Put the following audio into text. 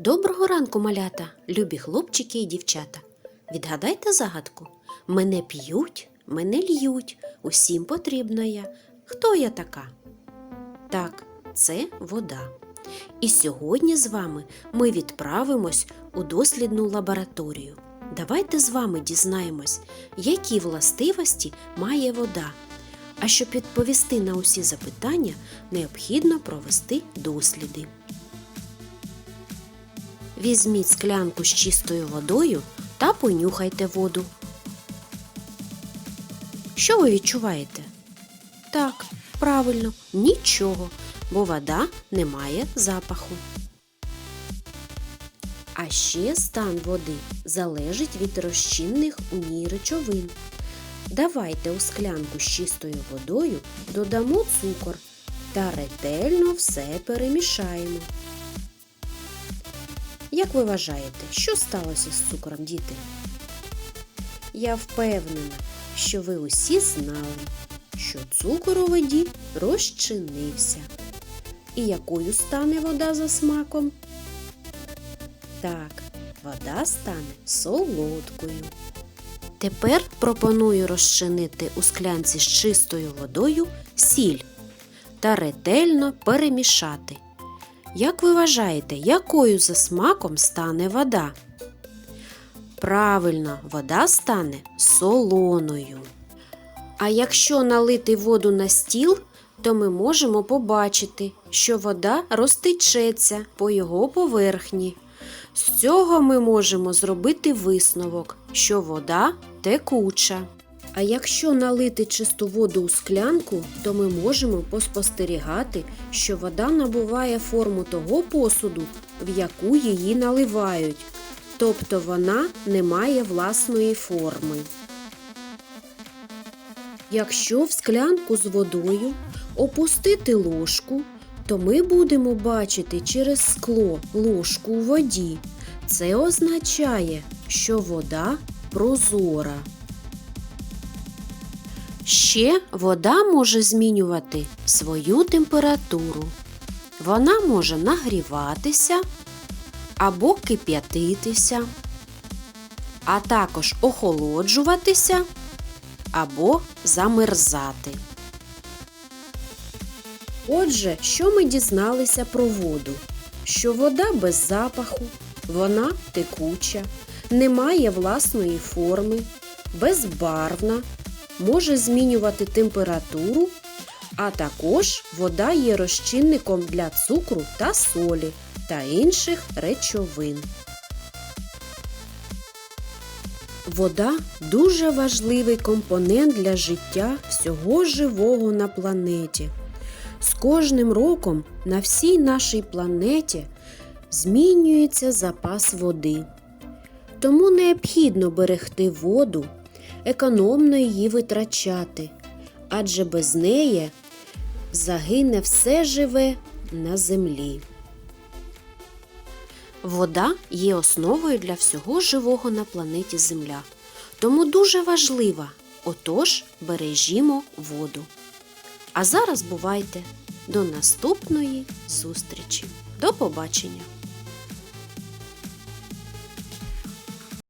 Доброго ранку, малята, любі хлопчики і дівчата. Відгадайте загадку. Мене п'ють, мене льють, усім потрібна я. Хто я така? Так, це вода. І сьогодні з вами ми відправимось у дослідну лабораторію. Давайте з вами дізнаємось, які властивості має вода. А щоб відповісти на усі запитання, необхідно провести досліди. Візьміть склянку з чистою водою та понюхайте воду. Що ви відчуваєте? Так, правильно, нічого, бо вода не має запаху. А ще стан води залежить від розчинних у ній речовин. Давайте у склянку з чистою водою додамо цукор та ретельно все перемішаємо. Як ви вважаєте, що сталося з цукром, діти? Я впевнена, що ви усі знали, що цукор у воді розчинився. І якою стане вода за смаком? Так, вода стане солодкою. Тепер пропоную розчинити у склянці з чистою водою сіль та ретельно перемішати. Як ви вважаєте, якою за смаком стане вода? Правильно, вода стане солоною. А якщо налити воду на стіл, то ми можемо побачити, що вода розтечеться по його поверхні. З цього ми можемо зробити висновок, що вода текуча. А якщо налити чисту воду у склянку, то ми можемо поспостерігати, що вода набуває форму того посуду, в яку її наливають, тобто вона не має власної форми. Якщо в склянку з водою опустити ложку, то ми будемо бачити через скло ложку у воді. Це означає, що вода прозора. Ще вода може змінювати свою температуру. Вона може нагріватися або кип'ятитися, а також охолоджуватися або замерзати. Отже, що ми дізналися про воду? Що вода без запаху, вона текуча, не має власної форми, безбарвна, може змінювати температуру, а також вода є розчинником для цукру та солі та інших речовин. Вода дуже важливий компонент для життя всього живого на планеті. З кожним роком на всій нашій планеті змінюється запас води. Тому необхідно берегти воду, економно її витрачати, адже без неї загине все живе на землі. Вода є основою для всього живого на планеті Земля. Тому дуже важлива. Отож, бережімо воду. А зараз бувайте! До наступної зустрічі. До побачення!